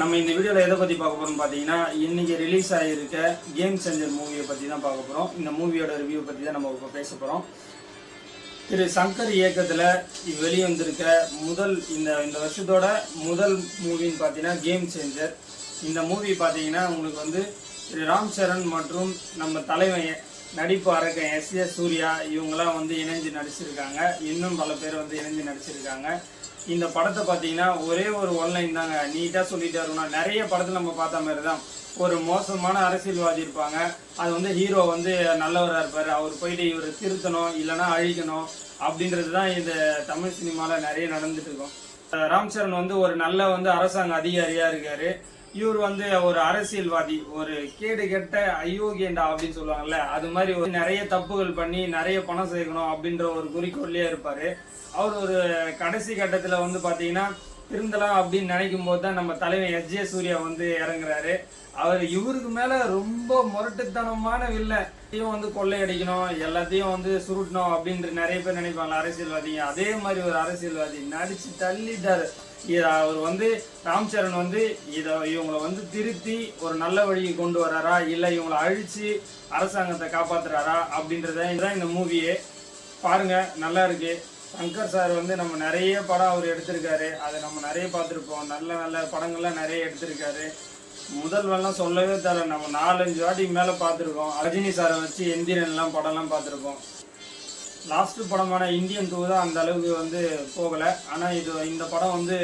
நம்ம இந்த வீடியோவில் எதை பற்றி பார்க்க போகிறோம் பார்த்தீங்கன்னா இன்றைக்கி ரிலீஸ் ஆகியிருக்க கேம் சேஞ்சர் மூவியை பற்றி தான் பார்க்க போகிறோம் இந்த மூவியோட ரிவ்யூ பற்றி தான் நம்ம இப்போ பேச போகிறோம் திரு சங்கர் இயக்கத்தில் வெளிவந்திருக்க முதல் இந்த இந்த வருஷத்தோட முதல் மூவின்னு பார்த்தீங்கன்னா கேம் சேஞ்சர் இந்த மூவி பார்த்தீங்கன்னா உங்களுக்கு வந்து திரு ராம் சரண் மற்றும் நம்ம தலைவன் நடிப்பு அரக்கன் எஸ் ஏ சூர்யா இவங்கெல்லாம் வந்து இணைஞ்சு நடிச்சிருக்காங்க. இன்னும் பல பேர் வந்து இணைஞ்சு நடிச்சிருக்காங்க. இந்த படத்தை பார்த்தீங்கன்னா ஒரே ஒரு ஒன்லைன் தாங்க. நீட்டாக சொல்லிட்டு நிறைய படத்தில் நம்ம பார்த்த மாதிரி தான் ஒரு மோசமான அரசியல்வாதி இருப்பாங்க. அது வந்து ஹீரோ வந்து நல்லவராக இருப்பார். அவர் போயிட்டு இவர் திருத்தணும் இல்லைன்னா அழிக்கணும் அப்படின்றது தான் இந்த தமிழ் சினிமாவில் நிறைய நடந்துட்டு இருக்கும். ராம் சரண் வந்து ஒரு நல்ல வந்து அரசாங்க அதிகாரியாக இருக்காரு. இவர் வந்து ஒரு அரசியல்வாதி ஒரு கேடு கெட்ட அயோக்கியண்டா அப்படின்னு சொல்லுவாங்கல்ல அது மாதிரி ஒரு நிறைய தப்புகள் பண்ணி நிறைய பணம் சேர்க்கணும் அப்படின்ற ஒரு குறிக்கோள்லயே இருப்பாரு. அவர் ஒரு கடைசி கட்டத்துல வந்து பாத்தீங்கன்னா திருந்தலாம் அப்படின்னு நினைக்கும் போது தான் நம்ம தலைவன் எஸ். ஜே. சூர்யா வந்து இறங்குறாரு. அவர் இவருக்கு மேல ரொம்ப முரட்டுத்தனமான வில்ல. வந்து கொள்ளையடிக்கணும் எல்லாத்தையும் வந்து சுருட்டணும் அப்படின்ற நிறைய பேர் நினைப்பாங்க அரசியல்வாதிங்க. அதே மாதிரி ஒரு அரசியல்வாதி நடிச்சு தள்ளிட்டாரு. அவர் வந்து ராம் சரண் வந்து இதை இவங்களை வந்து திருத்தி ஒரு நல்ல வழியை கொண்டு வராரா? இல்லை இவங்களை அழித்து அரசாங்கத்தை காப்பாத்துறாரா? அப்படின்றத இதுதான் இந்த மூவியே பாருங்க நல்லா இருக்கு. சங்கர் சார் வந்து நம்ம நிறைய படம் அவர் எடுத்திருக்காரு. அதை நம்ம நிறைய பார்த்துருப்போம். நல்ல நல்ல படங்கள்லாம் நிறைய எடுத்திருக்காரு. முதல்வெல்லாம் சொல்லவே தர நம்ம நாலஞ்சு வாட்டிக்கு மேலே பார்த்துருக்கோம். ரஜினி சாரை வச்சு எந்திரன்லாம் படம்லாம் பார்த்துருக்கோம் லாஸ்ட் படமான இந்தியன் டூ தான் அந்த அளவுக்கு வந்து போகலை. ஆனால் இது இந்த படம் வந்து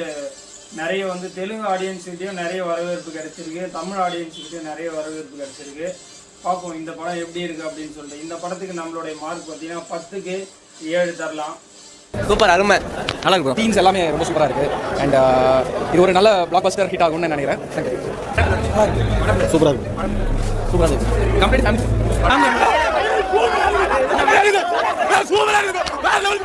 நிறைய வந்து தெலுங்கு ஆடியன்ஸுக்கிட்டையும் நிறைய வரவேற்பு கிடைச்சிருக்கு. தமிழ் ஆடியன்ஸுக்கிட்டையும் நிறைய வரவேற்பு கிடைச்சிருக்கு. பார்ப்போம் இந்த படம் எப்படி இருக்கு அப்படின்னு சொல்லிட்டு. இந்த படத்துக்கு நம்மளுடைய மார்க் பார்த்தீங்கன்னா பத்துக்கு ஏழு தரலாம். சூப்பர் அருமை. நல்லா இருக்கும் டீம்ஸ் எல்லாமே ரொம்ப சூப்பராக இருக்குது அண்ட் இது ஒரு நல்ல பிளாக் பஸ்டர் ஹிட் ஆகும்னு நினைக்கிறேன். சூப்பராக இருக்கும் சூப்பராக இருக்கும் கம்ப்ளீட் சூப்பராக That's woman out of